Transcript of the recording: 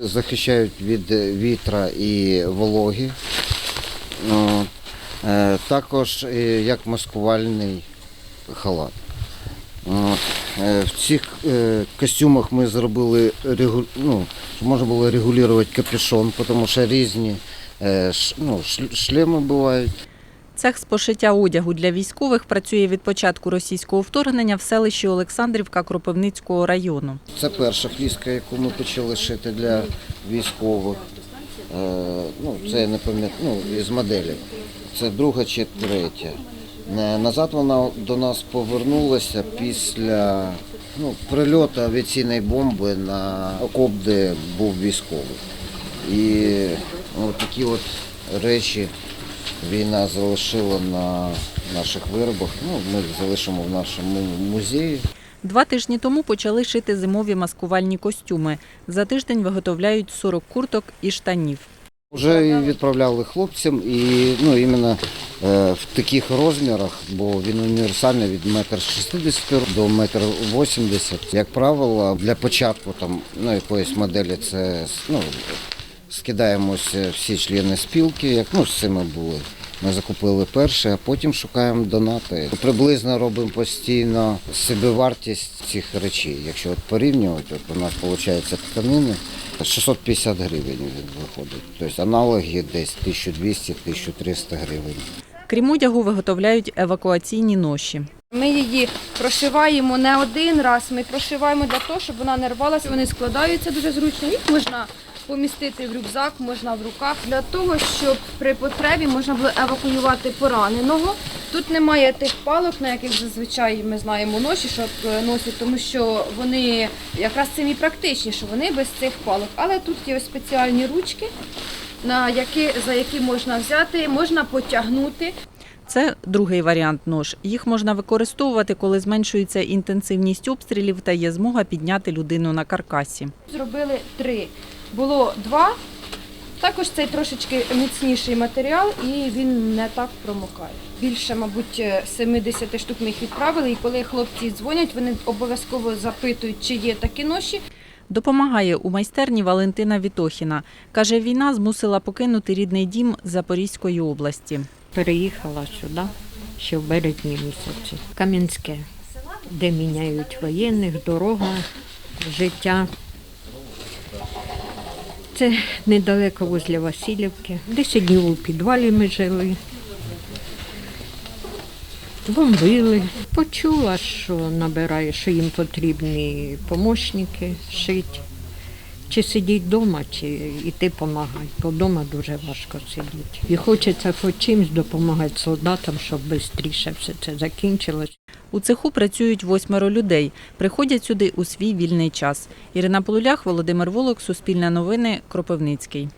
Захищають від вітра і вологи. Е, Також е, як маскувальний халат. Е, В цих е, костюмах ми зробили ну, можна було регулювати капюшон, тому що різні е, ну, шлеми бувають. Цех з пошиття одягу для військових працює від початку російського вторгнення в селищі Олександрівка Кропивницького району. Це перша фліска, яку ми почали шити для військових. Е, Ну, це не пам'ятаю, ну, із моделі. Це друга чи третя. Е, Назад вона до нас повернулася після ну, прильоту авіаційної бомби на окоп, де був військовий. І от такі от речі війна залишила на наших виробах. Ну, ми залишимо в нашому музеї. Два тижні тому почали шити зимові маскувальні костюми. За тиждень виготовляють 40 курток і штанів. Вже відправляли хлопцям і ну, іменно е, в таких розмірах, бо він універсальний від 1,60 м до 1,80 м. Як правило, для початку там, ну, якоїсь моделі це ну, скидаємося всі члени спілки, як ну, з цими були. Ми закупили перше, а потім шукаємо донати. Приблизно робимо постійно собівартість цих речей. Якщо от порівнювати, от у нас виходить тканини 650 гривень він виходить. Тобто аналоги десь 1200-1300 гривень. Крім одягу, виготовляють евакуаційні ноші. Ми її прошиваємо не один раз, ми прошиваємо для того, щоб вона не рвалася. Вони складаються дуже зручно. Їх можна помістити в рюкзак, можна в руках, для того, щоб при потребі можна було евакуювати пораненого. Тут немає тих палок, на яких зазвичай ми знаємо ноші, щоб е, носять, тому що вони якраз цим і практичні, що вони без цих палок. Але тут є ось спеціальні ручки, на які, за які можна взяти, можна потягнути. Це другий варіант нож. Їх можна використовувати, коли зменшується інтенсивність обстрілів та є змога підняти людину на каркасі. Зробили три. Було два. Також цей трошечки міцніший матеріал і він не так промокає. Більше, мабуть, 70 штук ми їх відправили. І коли хлопці дзвонять, вони обов'язково запитують, чи є такі ноші. Допомагає у майстерні Валентина Вітохіна. Каже, війна змусила покинути рідний дім Запорізької області. Переїхала сюди ще в березні місяці. Кам'янське, де міняють воєнних, дорога, життя. Це недалеко возле Васильівки. Десять днів у підвалі ми жили. Бомбили. Почула, що набирає, що їм потрібні помощники шити. Чи сидіть вдома, чи йти допомагати. Бо вдома дуже важко сидіти. І хочеться хоч чимось допомагати солдатам, щоб швидше все це закінчилось. У цеху працюють восьмеро людей. Приходять сюди у свій вільний час. Ірина Полулях, Володимир Волок, Суспільне новини, Кропивницький.